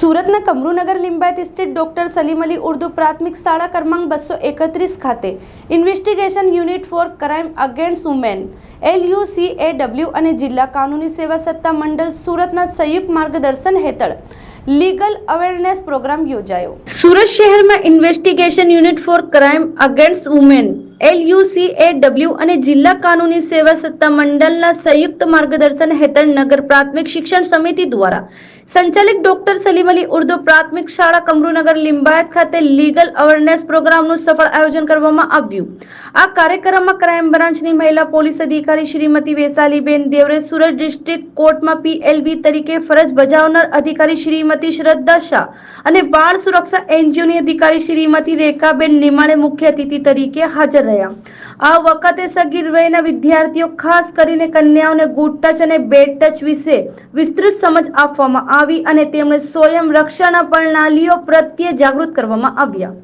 સુરતના કમરુનગર લિંબાયત સ્થિત ડોક્ટર સલીમ અલી ઉર્દુ પ્રાથમિક શાળા ક્રમાંક બસો એકત્રીસ ખાતે investigation unit for crime against women W અને જિલ્લા કાનૂની સેવા સત્તા મંડળ સુરતના સંયુક્ત માર્ગદર્શન હેઠળ લીગલ અવેરનેસ પ્રોગ્રામ યોજાયો. સુરત શહેરમાં investigation unit for crime against women LUCAW અને જિલ્લા કાનૂની સેવા સત્તા મંડળના સંયુક્ત માર્ગદર્શન હેઠળ નગર પ્રાથમિક શિક્ષણ સમિતિ દ્વારા સંચાલિત ડોક્ટર સલીમ અલી ઉર્દુ પ્રાથમિક શાળા કમરુનગર લિંબાયત ખાતે લીગલ અવેરનેસ પ્રોગ્રામનું સફળ આયોજન કરવામાં આવ્યું. આ કાર્યક્રમમાં ક્રાઇમ બ્રાન્ચની મહિલા પોલીસ અધિકારી શ્રીમતી વેસાલીબેન દેવરે સુરત ડિસ્ટ્રિક્ટ કોર્ટમાં પીએલબી તરીકે ફરજ બજાવનાર અધિકારી શ્રીમતી શ્રદ્ધા શાહ અને બાળ સુરક્ષા એનજીઓની અધિકારી શ્રીમતી રેખાબેન નિમાણે મુખ્ય અતિથિ તરીકે હાજર રહ્યા. આ વખતે સગીર વયના વિદ્યાર્થીઓ ખાસ કરીને કન્યાઓને ગુડ ટચ અને બેડ ટચ વિશે વિસ્તૃત સમજ આપવામાં આવી અને તેમણે સ્વયં રક્ષણ પ્રણાલીઓ પ્રત્યે જાગૃત કરવામાં આવ્યા.